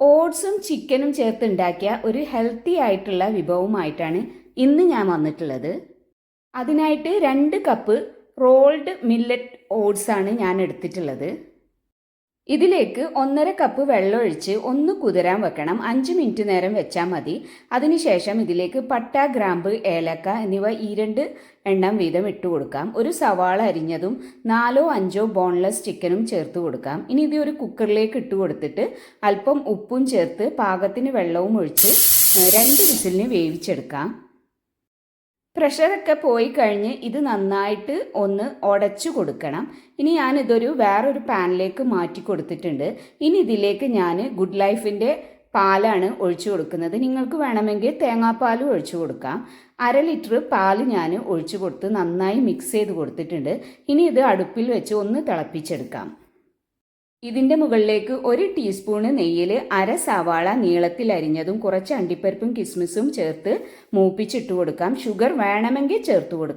ഓട്സും ചിക്കനും ചേർത്ത് ഉണ്ടാക്കിയ ഒരു ഹെൽത്തി ആയിട്ടുള്ള വിഭവമായിട്ടാണ് ഇന്ന് ഞാൻ വന്നിട്ടുള്ളത്. അതിനായിട്ട് രണ്ട് കപ്പ് റോൾഡ് മില്ലറ്റ് ഓട്സാണ് ഞാൻ എടുത്തിട്ടുള്ളത്. ഇതിലേക്ക് ഒന്നര കപ്പ് വെള്ളം ഒഴിച്ച് ഒന്ന് കുതിരാൻ വെക്കണം. അഞ്ച് മിനിറ്റ് നേരം വെച്ചാൽ മതി. അതിനുശേഷം ഇതിലേക്ക് പട്ട ഗ്രാമ്പ് ഏലക്ക എന്നിവ ഈ രണ്ട് എണ്ണം വീതം ഇട്ട് കൊടുക്കാം. ഒരു സവാള അരിഞ്ഞതും നാലോ അഞ്ചോ ബോൺലെസ് ചിക്കനും ചേർത്ത് കൊടുക്കാം. ഇനി ഇത് ഒരു കുക്കറിലേക്ക് ഇട്ട് കൊടുത്തിട്ട് അല്പം ഉപ്പും ചേർത്ത് പാകത്തിന് വെള്ളവും ഒഴിച്ച് രണ്ട് വിസിലിന് വേവിച്ചെടുക്കാം. പ്രഷറൊക്കെ പോയി കഴിഞ്ഞ് ഇത് നന്നായിട്ട് ഒന്ന് ഉടച്ചു കൊടുക്കണം. ഇനി ഞാൻ ഇതൊരു വേറൊരു പാനിലേക്ക് മാറ്റി കൊടുത്തിട്ടുണ്ട്. ഇനി ഇതിലേക്ക് ഞാൻ ഗുഡ് ലൈഫിന്റെ പാലാണ് ഒഴിച്ചു കൊടുക്കുന്നത്. നിങ്ങൾക്ക് വേണമെങ്കിൽ തേങ്ങാപ്പാലും ഒഴിച്ചു കൊടുക്കാം. അര ലിറ്റർ പാൽ ഞാൻ ഒഴിച്ചു കൊടുത്ത് നന്നായി മിക്സ് ചെയ്ത് കൊടുത്തിട്ടുണ്ട്. ഇനി ഇത് അടുപ്പിൽ വെച്ച് ഒന്ന് തിളപ്പിച്ചെടുക്കാം. ഇതിന്റെ മുകളിലേക്ക് ഒരു ടീസ്പൂണ് നെയ്യിൽ അര സവാള നീളത്തിൽ അരിഞ്ഞതും കുറച്ച് അണ്ടിപ്പരിപ്പും കിസ്മിസും ചേർത്ത് മൂപ്പിച്ചിട്ട് കൊടുക്കാം. ഷുഗർ വേണമെങ്കിൽ ചേർത്ത് കൊടുക്കാം.